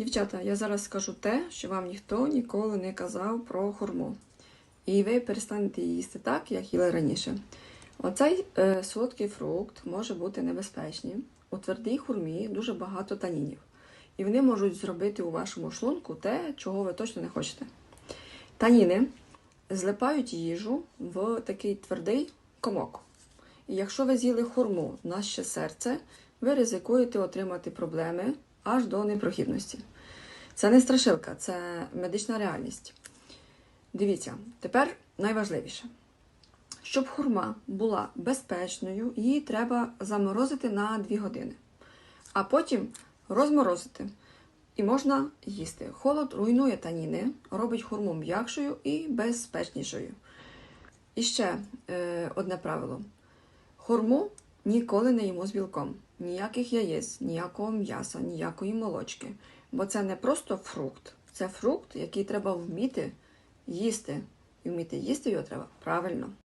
Дівчата, я зараз скажу те, що вам ніхто ніколи не казав про хурму. І ви перестанете її їсти так, як їли раніше. Оцей е, солодкий фрукт може бути небезпечний. У твердій хурмі дуже багато танінів. І вони можуть зробити у вашому шлунку те, чого ви точно не хочете. Таніни злипають їжу в такий твердий комок. І якщо ви з'їли хурму на ще серце, ви ризикуєте отримати проблеми аж до непрохідності. Це не страшилка, це медична реальність. Дивіться, тепер найважливіше. Щоб хурма була безпечною, її треба заморозити на 2 години, а потім розморозити. І можна їсти. Холод руйнує таніни, робить хурму м'якшою і безпечнішою. І ще е, одне правило: хурму ніколи не їмо з білком. Ніяких яєць, ніякого м'яса, ніякої молочки. Бо це не просто фрукт, це фрукт, який треба вміти їсти. І вміти їсти його треба правильно.